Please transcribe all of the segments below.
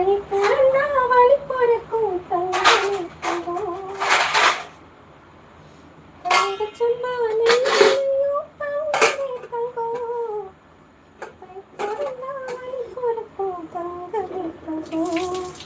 கை பிறந்தா வழி பொறுக்கும் தங்கமே தங்கம் தங்க சொன்னா நீயும் தங்கமே தங்கம் கை பிறந்தா வழி பொறுக்கும் தங்கமே தங்கம்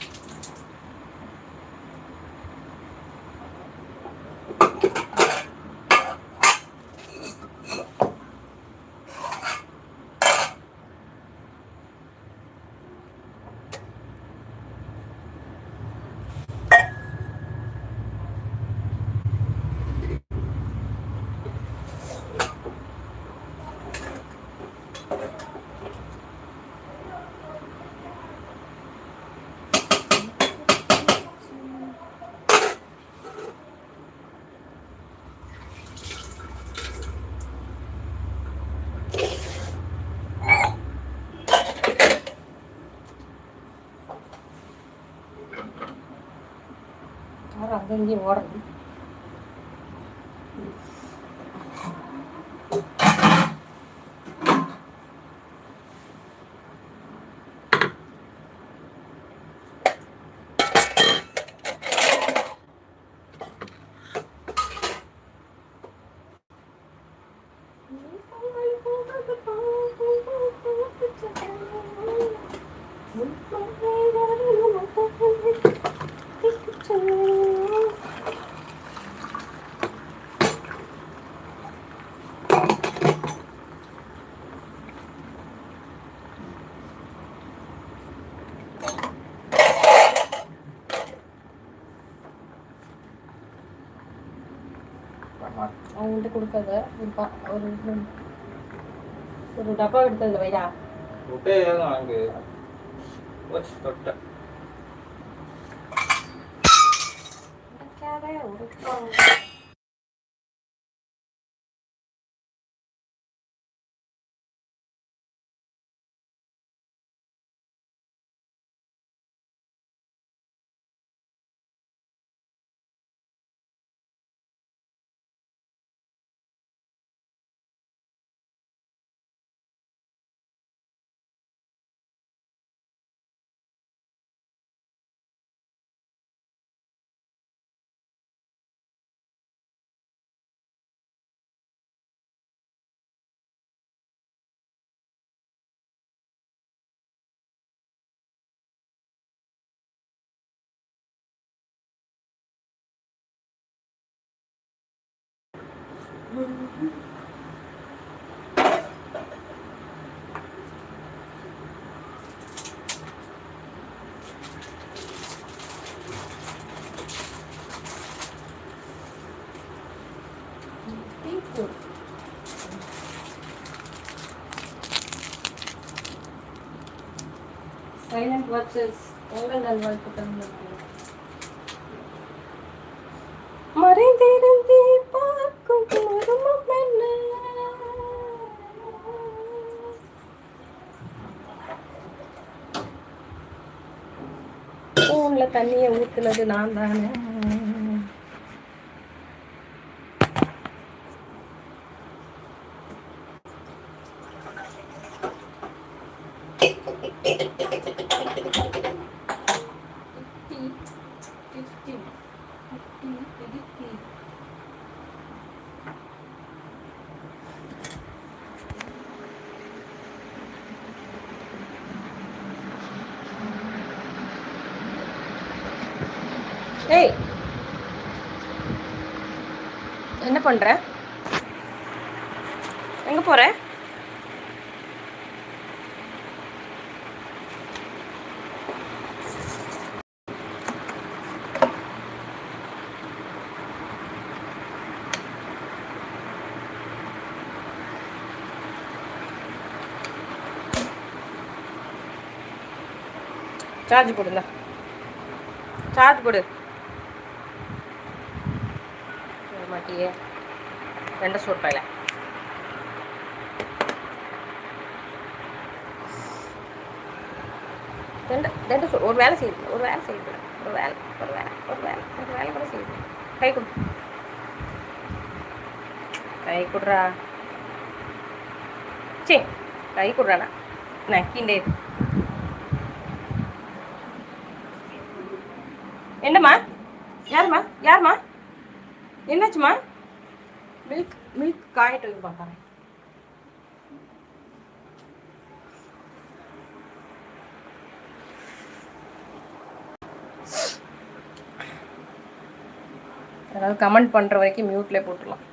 யாரும் அங்கே அவங்கள்ட்ட கொடுக்காத. ஒரு பா ஒரு ஒரு டப்பா எடுத்ததுல வைடா. முட்டையை சைலண்ட் வாட்சஸ் பொங்கல் நல்வாழ்த்துக்கள் தண்ணியை ஊற்றுனது நான் தானே ஏய் என்ன பண்ற? எங்கே போற? சார்ஜ் போடுங்க. சார்ஜ் போடு ஒரு மாட்டியே ரெண்டு சூட் ரெண்டு ரெண்டு சூ ஒரு வேலை செய்யுது ஒரு வேலை செய்யுது ஒரு வேலை ஒரு வேலை ஒரு வேலை ஒரு வேலை கூட செய்யுது கை கொடு. கை கொடுறா. சே கை கொடுறானா நக்கிண்டே என்னம்மா? யாரும்மா? யாரும்மா? என்னாச்சும்மா? மில்க் மில்க் காயிட்டு வந்து பார்க்குறேன் அதாவது கமெண்ட் பண்ணுற வரைக்கும் மியூட்லேயே போட்டுடலாம்.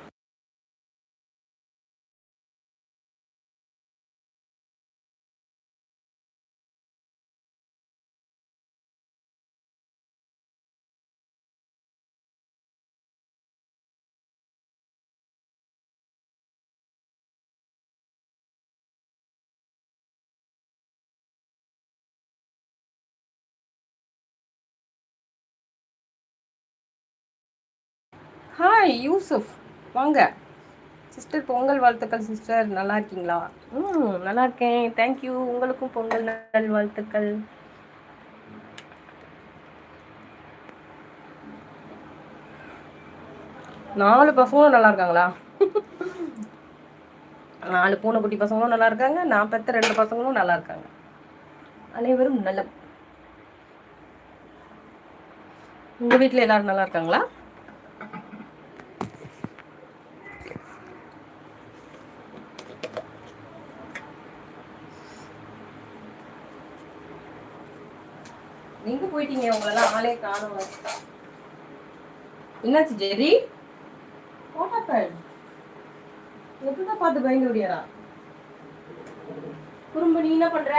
ஹாய் யூசுஃப் வாங்க. சிஸ்டர் பொங்கல் வாழ்த்துக்கள் சிஸ்டர் நல்லா இருக்கீங்களா? ம் நல்லா இருக்கேன். தேங்க்யூ உங்களுக்கும் பொங்கல் நல் வாழ்த்துக்கள். நாலு பசங்களும் நல்லா இருக்காங்களா? நாலு பூனைக்குட்டி பசங்களும் நல்லா இருக்காங்க. நான் பெத்த ரெண்டு பசங்களும் நல்லா இருக்காங்க. அனைவரும் நல்ல உங்க வீட்டில் எல்லாரும் நல்லா இருக்காங்களா? எங்க போயிட்டீங்க? உங்களெல்லாம் ஆளே காணும் என்னாச்சு ஜெரி? வாட் ஹேப்பன் எப்படிதான் பார்த்து பயந்து ஓடியாரா குறும்பு நீ என்ன பண்ற?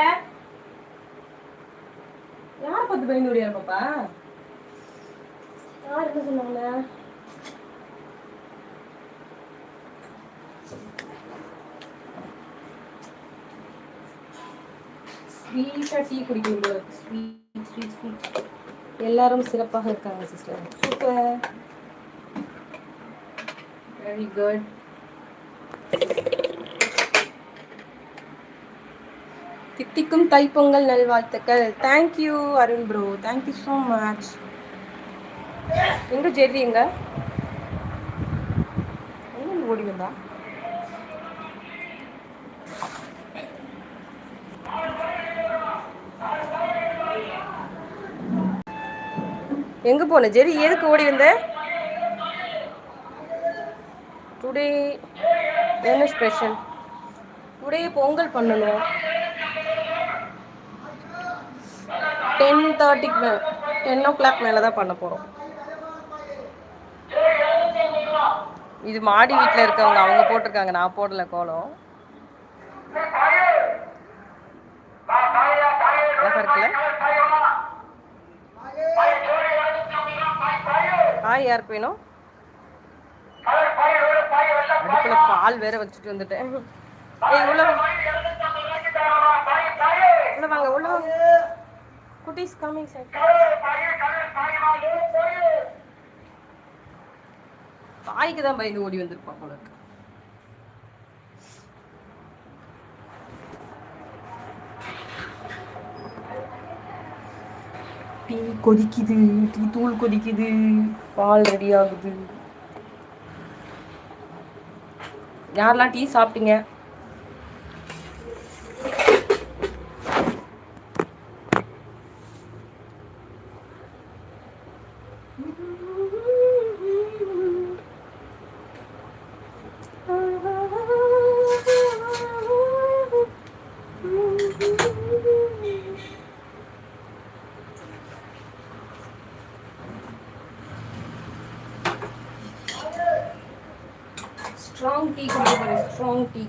யார் பார்த்து பயந்து ஓடியாரா பாப்பா? யார் என்ன சொன்னாங்க? ஸ்வீட்டாக டீ குடிக்கணும் போல ஸ்வீட் ஸ்வீட் ஸ்வீட் எல்லாரும் சிறப்பாக இருக்காங்க சிஸ்டர் சூப்பர் வெரி குட் தித்திக்கும் தைப்பொங்கல் நல்வாழ்த்துக்கள். Thank you Arun bro thank you so much எங்க ஜெர்ரி எங்க ஓடி வந்தா? எங்க போன? ஜெரி எதுக்கு ஓடி வந்த? டுடே என்ன ஸ்பெஷல் டுடே பொங்கல் பண்ணணும். டென் தேர்ட்டிக்கு மே டென் ஓ கிளாக் மேலே தான் பண்ண போகிறோம் இது மாடி வீட்டில் இருக்கவங்க அவங்க போட்டிருக்காங்க. நான் போடல கோலம். அழகா இருக்குல்ல? பாய் யார் வேணும்? அடுப்புல பால் வேற வச்சுட்டு வந்துட்டேன். ஏய் உள்ள உள்ள வாங்க உள்ள வாங்க குட்டீஸ் கமிங் சார் பாய்க்கு தான் பயந்து ஓடி வந்திருப்பான் போல இருக்கு. டீ கொதிக்குது டீ தூள் கொதிக்குது பால் ரெடி ஆகுது. யாரெல்லாம் டீ சாப்பிட்டீங்க? ஸ்ட்ராங் டீ குடிக்க போகிறேன் ஸ்ட்ராங் டீ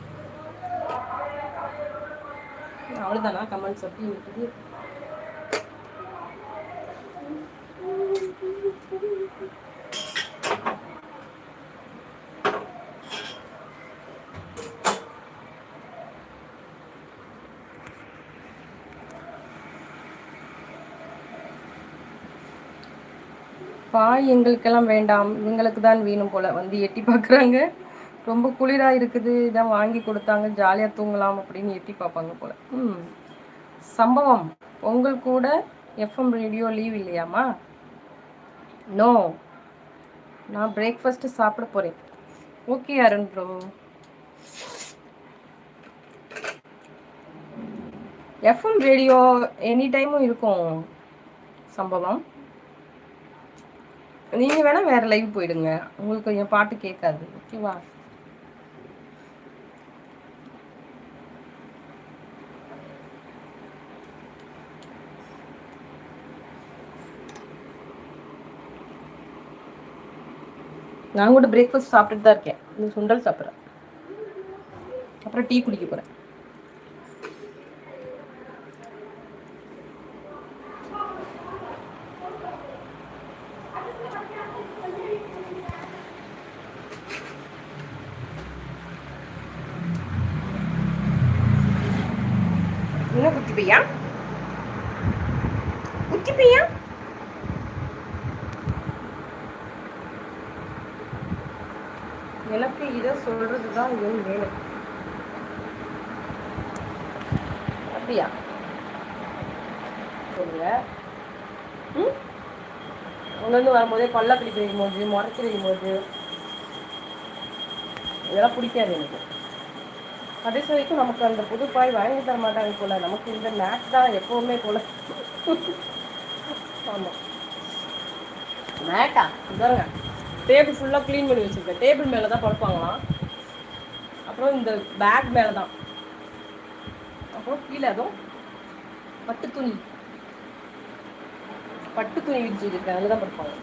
அவ்வளோதானா கமெண்ட்ஸ் அப்படி இருக்குது? பாய் எங்களுக்கெல்லாம் வேண்டாம். எங்களுக்கு தான் வேணும் போல. வந்து எட்டி பார்க்குறாங்க. ரொம்ப குளிராக இருக்குது இதான் வாங்கி கொடுத்தாங்க ஜாலியாக தூங்கலாம் அப்படின்னு எட்டி பார்ப்பாங்க போல. ம். சம்பவம். பொங்கல் கூட எஃப்எம் ரேடியோ லீவ் இல்லையாம்மா? நோ நான் பிரேக்ஃபாஸ்ட்டு சாப்பிட போகிறேன் okay Arun bro FM radio any டைமும் இருக்கும் சம்பவம். நீங்கள் வேணால் வேறு லைவ் போயிடுங்க. உங்களுக்கு என் பாட்டு கேட்காது. ஓகேவா நான் கூட பிரேக்ஃபாஸ்ட் சாப்பிட்டுட்டு தான் இருக்கேன். இந்த சுண்டல் சாப்பிட்றேன் அப்புறம் டீ குடிக்க போகிறேன் என்ன குட்டி பையா குட்டி பையா சொல்கிறது சொல்றது தான் என் வேலை. அப்படியா? சொல்லுங்க. ம்? உங்கள்ந்து வரும்போதே பல்ல கடிக்க போது முறைச்சி வைக்கும்போது இதெல்லாம் பிடிக்காது எனக்கு. கடைசி வரைக்கும் நமக்கு அந்த புது பாய் வாங்கி தர மாட்டாங்க போல. நமக்கு இந்த மேட் தான் எப்பவுமே போல. ஆமாம் மேட்டா இதாருங்க டேபிள் ஃபுல்லாக க்ளீன் பண்ணி வச்சுருக்கேன். டேபிள் மேலே தான் படுப்பாங்களாம். அப்புறம் இந்த பேக் மேலே தான் அப்புறம் கீழே அதுவும் பட்டு துணி. பட்டு துணி விரிச்சு வச்சுருக்கேன். அதில் தான் படுப்பாங்க.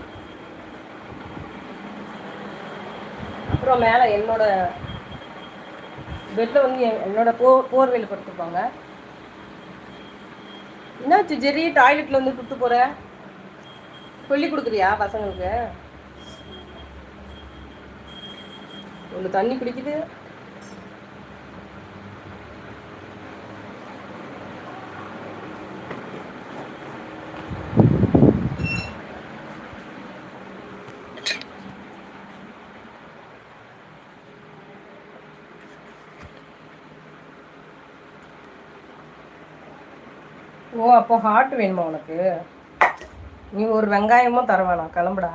அப்புறம் மேலே என்னோட பெட்டில் வந்து என்னோட போ போர்வையில் படுத்துப்பாங்க என்னாச்சு ஜெரி? டாய்லெட்டில் வந்து கொடுத்து போகிற சொல்லி கொடுக்குறியா பசங்களுக்கு? ஒன்று தண்ணி குடிக்குது. ஓ அப்போ ஹார்ட் வேணுமா உனக்கு? நீ ஒரு வெங்காயமும் தர வேணாம். கிளம்புடா.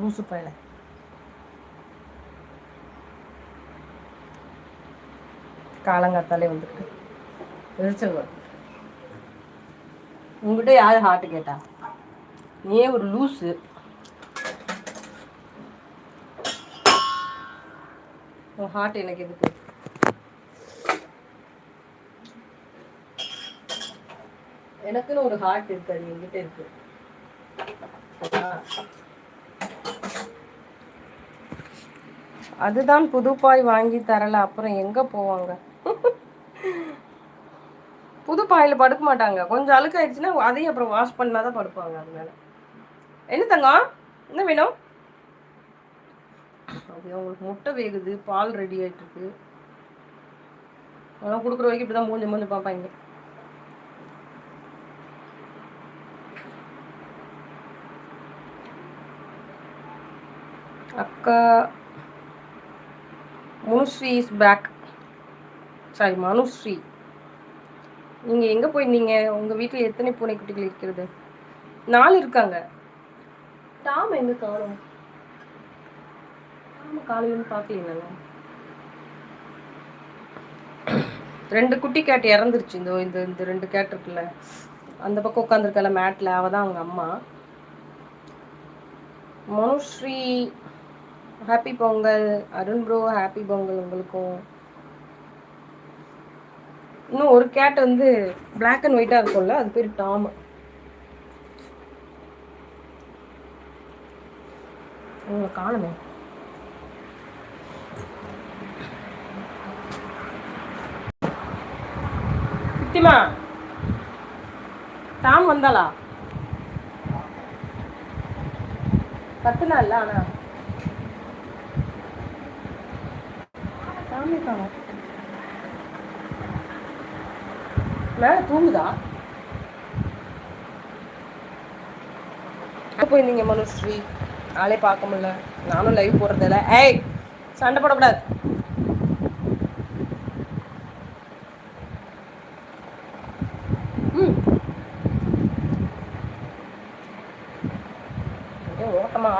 லூசு பையல. காலங்காத்தாலே வந்துட்டு. எரிச்சல் வரும். உங்ககிட்ட யார் ஹார்ட் கேட்டா? நீயே ஒரு லூஸு உன் ஹார்ட் எனக்கு எதுக்கு? எனக்குன்னு ஒரு ஹார்ட் இருக்கு அது என்கிட்ட இருக்கு. ஆ. அதுதான் புதுப்பாய் வாங்கி தரல அப்புறம் எங்க போவாங்க? புது பாயில படுக்க மாட்டாங்க. கொஞ்சம் அழுக்காயிடுச்சுன்னா அதையும் அப்புறம் வாஷ் பண்ணாதான் படுப்பாங்க அது மேல. என்ன தங்கம் என்ன வேணும்? அது அவங்களுக்கு முட்டை வேகுது பால் ரெடி ஆயிட்டு இருக்கு. அதெல்லாம் கொடுக்குற வரைக்கும் இப்படிதான் மூஞ்சி மூஞ்சி பார்ப்பாங்க. அக்கா Munusri is back sorry Manusri நீங்க எங்க போயிருந்தீங்க? உங்க வீட்டில் எத்தனை பூனைக்குட்டிகள் இருக்கிறது? நாலு இருக்காங்க. டாம் எங்க காணும்? டாம காலையில பார்க்கலீங்க ரெண்டு குட்டி கேட் இறந்துருச்சு. இந்த இந்த இந்த ரெண்டு கேட் இருக்குல்ல. அந்த பக்கம் உட்காந்துருக்கல மேட்ல அவ தான் அவங்க அம்மா. Manusri happy Pongal Arun bro happy Pongal உங்களுக்கும். இன்னும் ஒரு கேட் வந்து பிளாக் அண்ட் ஒயிட்டாக இருக்கும்ல அது பேர் டாம் உங்களை காணுமே. சித்திமா டாம் வந்தாளா? கத்துனா இல்ல ஆனா. டாமே காணும் மேலே தூங்குதா? போயிருந்தீங்க மனுஸ்ரீ. ஆளே பார்க்க முடியல. நானும் லைவ் போடுறதில்ல. ஏய் சண்டை போடக்கூடாது. ம். ஏன் ஓட்டமா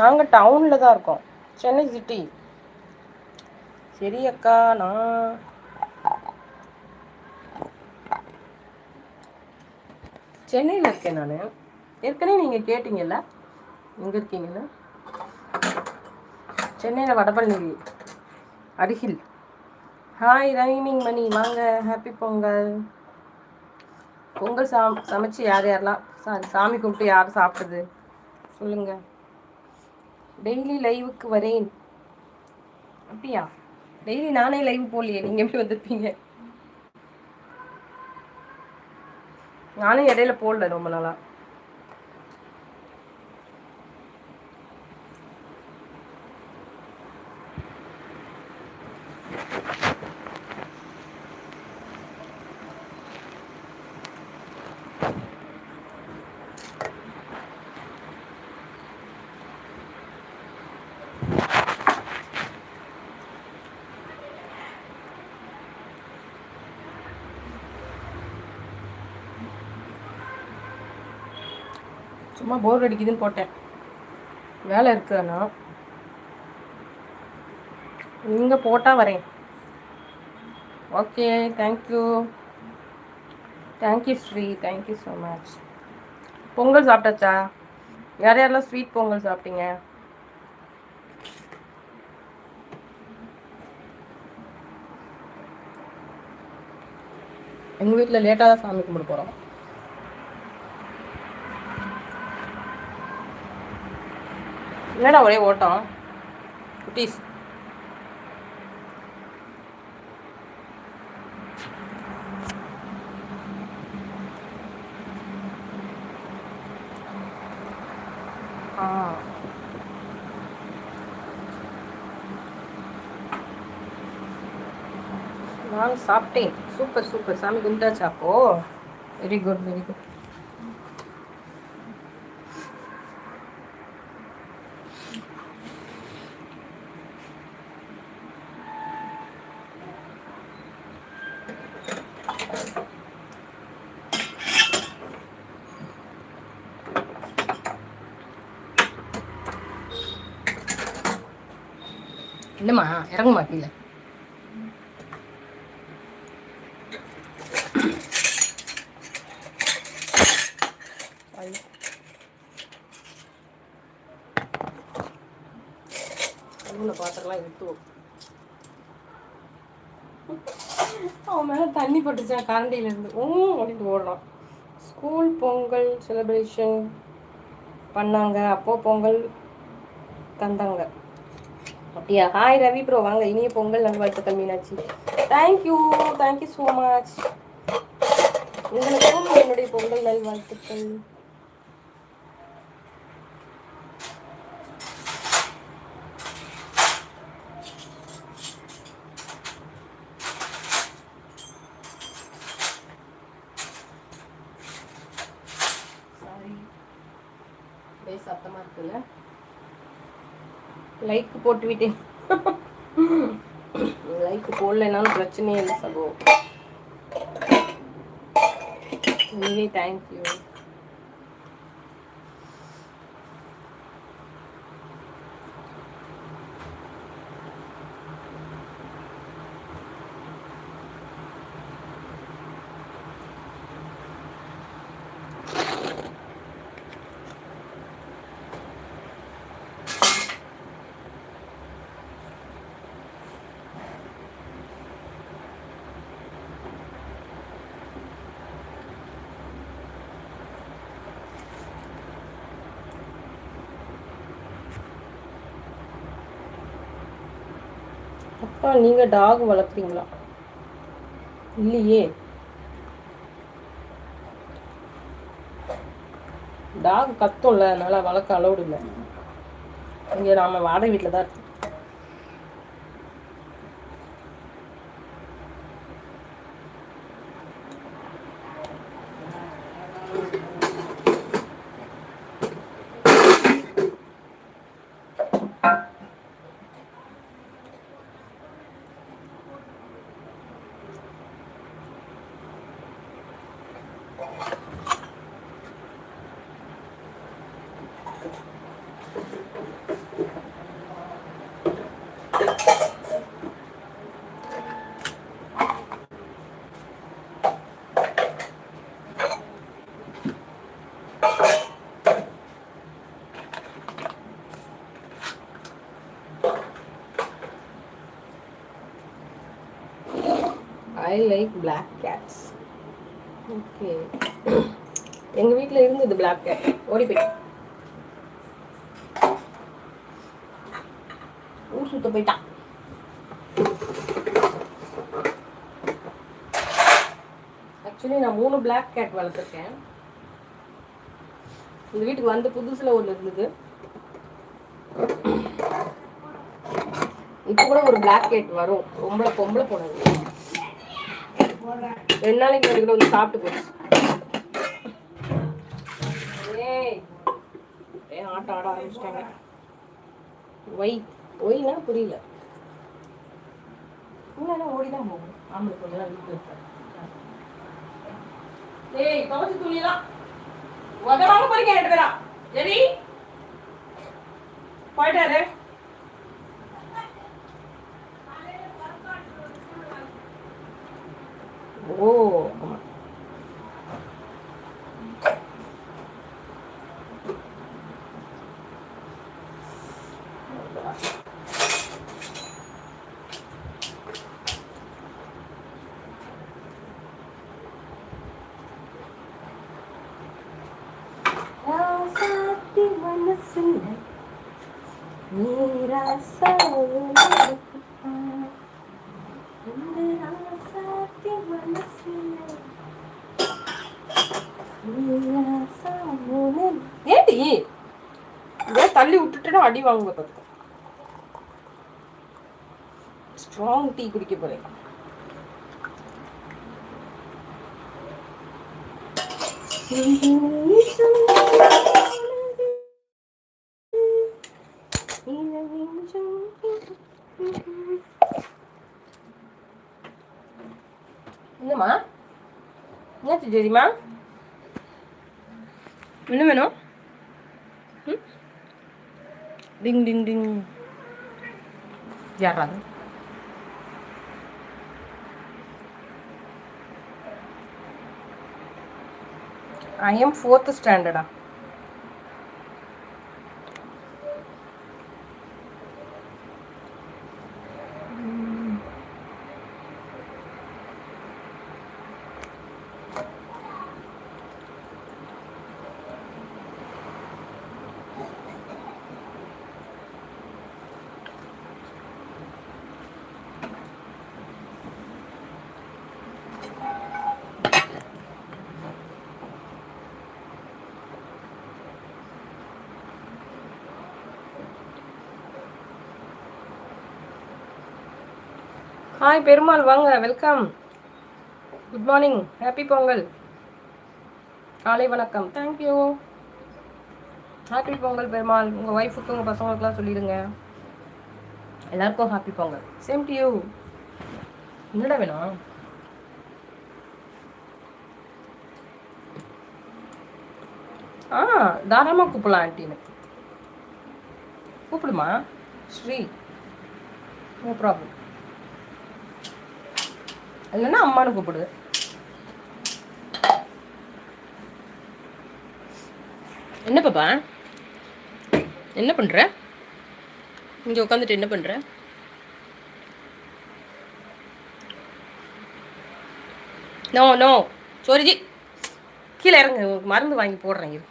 நாங்கள் டவுனில் தான் இருக்கோம். சென்னை சிட்டி. சரி அக்கா நான் சென்னையில் இருக்கேன் நான். ஏற்கனவே நீங்கள் கேட்டீங்கல்ல? எங்கே இருக்கீங்கன்னு சென்னையில் வடபழனி அருகில். Hi raining Mani. வாங்க ஹாப்பி பொங்கல். பொங்கல் சா சமைச்சு யார் யாரெல்லாம் சாமி கும்பிட்டு யார் சாப்பிட்டது? சொல்லுங்கள் டெய்லி லைவுக்கு வரேன். அப்படியா? டெய்லி நானே லைவ் போடலையே நீங்கள் எப்படி வந்திருப்பீங்க? நானும் இடையில போடல ரொம்ப நாளா. சும்மா போர் அடிக்குதுன்னு போட்டேன். வேலை இருக்குதுண்ணா நீங்கள் போட்டால் வரேன். Okay thank you thank you Sri thank you so much Pongal சாப்பிட்டாச்சா? யார் யாரெல்லாம் ஸ்வீட் பொங்கல் சாப்பிட்டீங்க? எங்கள் வீட்டில் லேட்டாக தான் சாமி கும்பிட போகிறோம் என்னடா ஒரே ஓட்டம்? குட்டீஸ். நான் சாப்பிட்டேன். Super super. சாமி கும்பிட்டாச்சா அப்போ? வெரி குட் வெரி குட் கீழே கழுவுன பாத்திரம்லாம் எடுத்து வை. அவன் மேலே தண்ணி பட்டுச்சான் கரண்டியில இருந்து ஊ அப்படின்ட்டு ஓடலாம் ஸ்கூல் பொங்கல் செலிப்ரேஷன் பண்ணாங்க. அப்போ பொங்கல் தந்தாங்க. அப்படியா? ஹாய் ரவி ப்ரோ வாங்க. இனிய பொங்கல் நல்வாழ்த்துக்கள் Meenakshi. Thank you thank you so much உங்களுக்கும் என்னுடைய பொங்கல் நல்வாழ்த்துக்கள் சாரி அப்படியே சத்தமாக இருக்குல்ல லைக் போட்டு விட்டேன் லைக் போடலைனாலும் பிரச்சனையே இல்லை சகோ. நீவே தேங்க்யூ அப்பா நீங்க டாக் வளர்க்குறீங்களா? இல்லையே. டாக் கத்தும்ல அதனால வளர்க்க அளவுடு இல்லை. இங்கே நாம வாடகை வீட்டில் தான் இருக்கோம். I like black cats okay எங்க வீட்டில் இருந்தது பிளாக் கேட் ஓடி போய் ஊர் சுத்த போயிட்டான். ஆக்சுவலி நான் மூணு பிளாக் கேட் வளர்த்துருக்கேன். இந்த வீட்டுக்கு வந்து புதுசுல ஒன்று இருந்தது. இப்போ கூட ஒரு பிளாக் கேட் வரும். பொம்பளை பொம்பளை போனது ரெண்டு நாளைக்கு ஒரு கூட வந்து சாப்பிட்டு போச்சு. ஏய் ஏன் ஆட்டம் ஆட ஆரம்பிச்சிட்டாங்க. ஒய் ஒய்னா புரியல. இன்னும் ஓடி தான் போகும். ஆம்பளை கொஞ்ச தான் வீட்டில் இருப்பாரு ஏய் துவச்சு துணியெல்லாம் உதவாம போறீங்க ரெண்டு பேரா. சரி போயிட்டாரு. ஓ ஏடி இதே தள்ளி விட்டுட்டு அடி வாங்க பார்த்து ஸ்ட்ராங் டீ குடிக்க போறேன். என்னம்மா? என்னாச்சு தெரியுமா என்ன வேணும்? டிங் டிங் டிங். யாராது ஐ எம் ஃபோர்த்து ஸ்டாண்டர்டா ஹாய் பெருமாள் வாங்க welcome good morning happy Pongal காலை வணக்கம். தேங்க்யூ ஹாப்பி பொங்கல் பெருமாள் உங்கள் ஒய்ஃபுக்கு உங்கள் பசங்களுக்குலாம் சொல்லிடுங்க. எல்லாருக்கும் happy Pongal same to you என்னடா வேணும்? ஆ தாராளமாக கூப்பிடலாம் ஆன்ட்டின்னு கூப்பிடுமா? ஸ்ரீ நோ ப்ராப்ளம் இல்லைன்னா அம்மானு கூப்பிடுவேன் என்ன பாப்பா? என்ன பண்ற? இங்க உட்காந்துட்டு என்ன பண்ற? நோ நோ சோரிஜி. கீழே இறங்கு. மருந்து வாங்கி போடுறேன் இரு.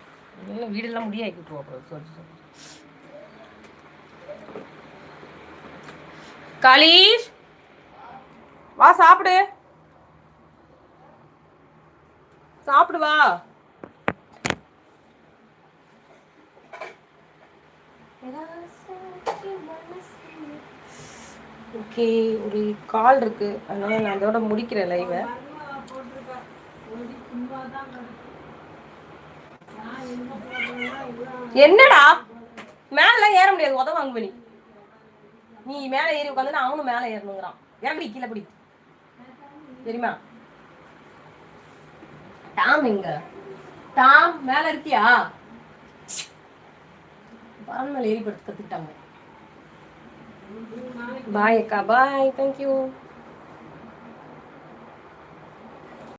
இன்னும் வீடெல்லாம் முடியாக்கி விட்டுருவோம் அப்புறம். சோரிஜி சோரி. வா சாப்பிடு. சாப்பிடு வா. ஓகே ஒரு கால் இருக்கு. அதனால நான் அதோட முடிக்கிறேன் லைவை என்னடா? மேல ஏற முடியாது. உத வாங்குவனி நீ. நீ மேல ஏறி உட்காந்து அவனும் மேல ஏறணுங்கிறான். இறங்கடி கீழே பிடி. தெரியுமா? டாம் எங்க? டாம் மேல இருக்கியா? பால் மேல ஏறி படுத்து கத்துக்கிட்டாங்க. பாய் அக்கா. Bye thank you